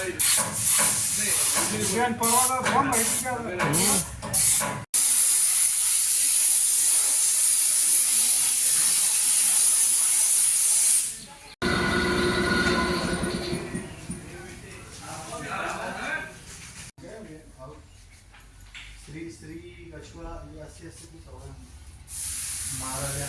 श्री श्री लक्ष्मणा अशी असते ती सवय महाराजा.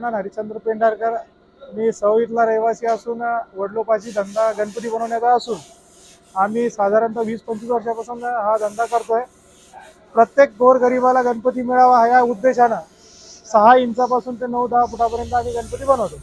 नाही ना हरिश्चंद्र पेंढारकर मी सवईतला रहिवासी असून वडलोपाची धंदा गणपती बनवण्याचा असून आम्ही साधारणतः वीस पंचवीस वर्षापासून हा धंदा करतोय. प्रत्येक गोरगरिबाला गणपती मिळावा ह्या उद्देशानं सहा इंचापासून ते नऊ दहा फुटापर्यंत आम्ही गणपती बनवतो.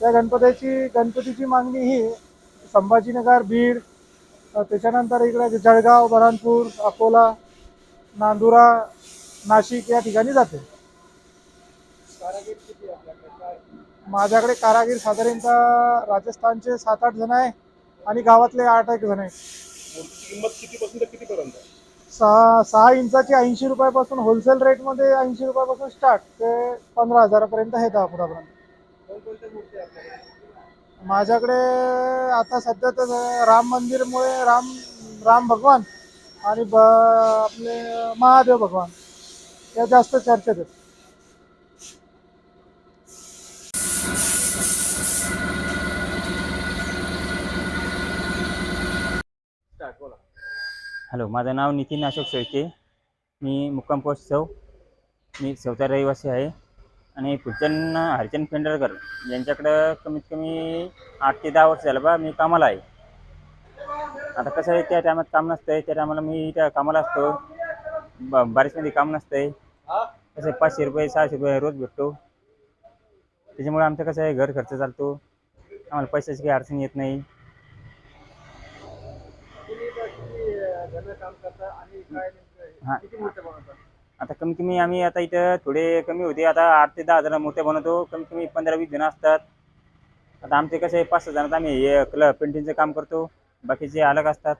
त्या गणपतीची गणपतीची मागणी ही संभाजीनगर बीड त्याच्यानंतर इकडे जळगाव बऱ्हाणपूर अकोला नांदुरा नाशिक या ठिकाणी जाते. माझ्याकडे कारागीर साधारणतः राजस्थानचे सात आठ जण आहे आणि गावातले आठ एक जण आहे किंमत कितीपासून तर कितीपर्यंत? आहे सहा सहा इंचाची ऐंशी रुपयापासून होलसेल रेटमध्ये ऐंशी रुपयापासून स्टार्ट ते पंधरा हजारापर्यंत आहे दहा फुटापर्यंत. माझ्याकडे आता सध्या तर राम मंदिरमुळे राम राम भगवान आणि ब आपले महादेव भगवान या जास्त चर्चेत आहेत. हॅलो माझं नाव नितीन अशोक शेळके. मी मुक्काम पोस्ट सौ मी सौता रहिवासी आहे. आणि पुढच्यान हरिचंद पेंढरकर यांच्याकडं कमीत कमी आठ ते दहा वर्ष झालं बा मी कामाला आहे. आता कसं आहे त्या टायमात काम नसतं आहे त्या टायमाला मी त्या कामाला असतो. ब बारिशमध्ये काम नसतं आहे कसं पाचशे रुपये सहाशे रुपये रोज भेटतो. त्याच्यामुळे आमचं कसं आहे घर खर्च चालतो. आम्हाला पैशाची काही अडचण येत नाही. हां. आता कमी कमी आम्ही आता इथं थोडे कमी होते. आता आठ ते दहा हजार मूर्त्या बनवतो. कमी कमी पंधरा वीस जण असतात. आता आमचे कसे पाच सहा जणात आम्ही हे क्लब पेंटिंगचं काम करतो. बाकीचे अलग असतात.